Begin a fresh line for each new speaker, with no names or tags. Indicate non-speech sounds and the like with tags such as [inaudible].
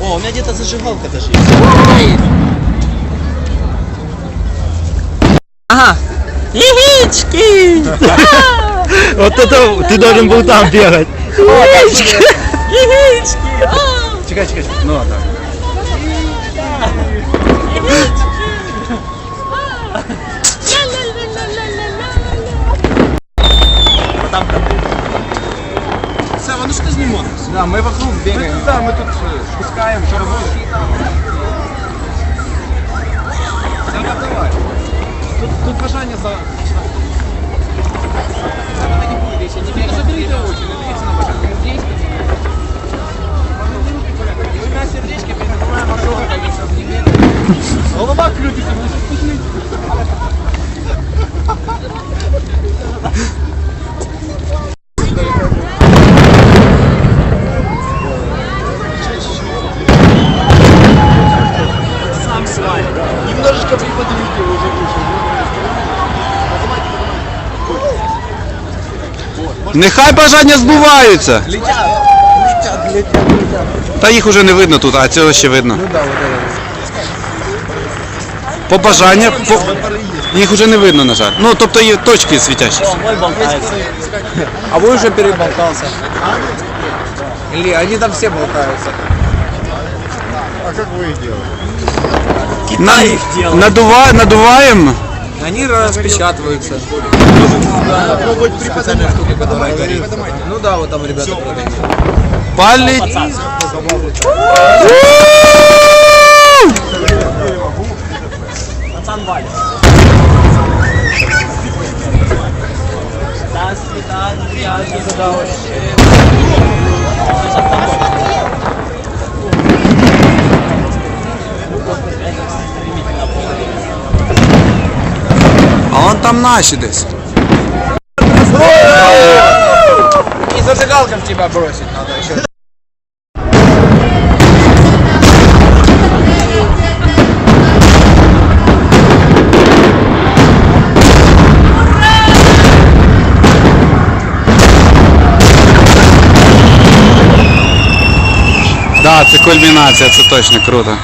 О, у меня где-то зажигалка даже есть.
Ага. Яички! [laughs]
Вот это ты должен был там бегать.
Яички! Яички!
Чекай, чекай. Ну ладно.
Сава, ну не можешь?
Да, мы вокруг бегаем. Да, мы тут э, пускаем, что работает. Давай. Тут, тут бажання за... Заберите очень, наберите на бажання. Голова крутится, мы сейчас пошли.
Нехай бажання збуваються.
Летят, летят, летят, летят.
Та їх уже не видно тут, а цього ще видно.
Ну да, вот это.
Побажання. По... Їх уже не видно, на жаль. Ну, тобто є точки світящіся.
Мой болтается.
А вы уже переболтался. Или они там все болтаются.
На... Надува... Надуваємо.
Они распечатываются. Ну да, вот там ребята продают.
Палить.
Пацан Валя. До свидания, не задавайте.
А вон там наші десь.
И зажигалком тебя бросить надо еще.
Да, це кульмінація, це точно круто.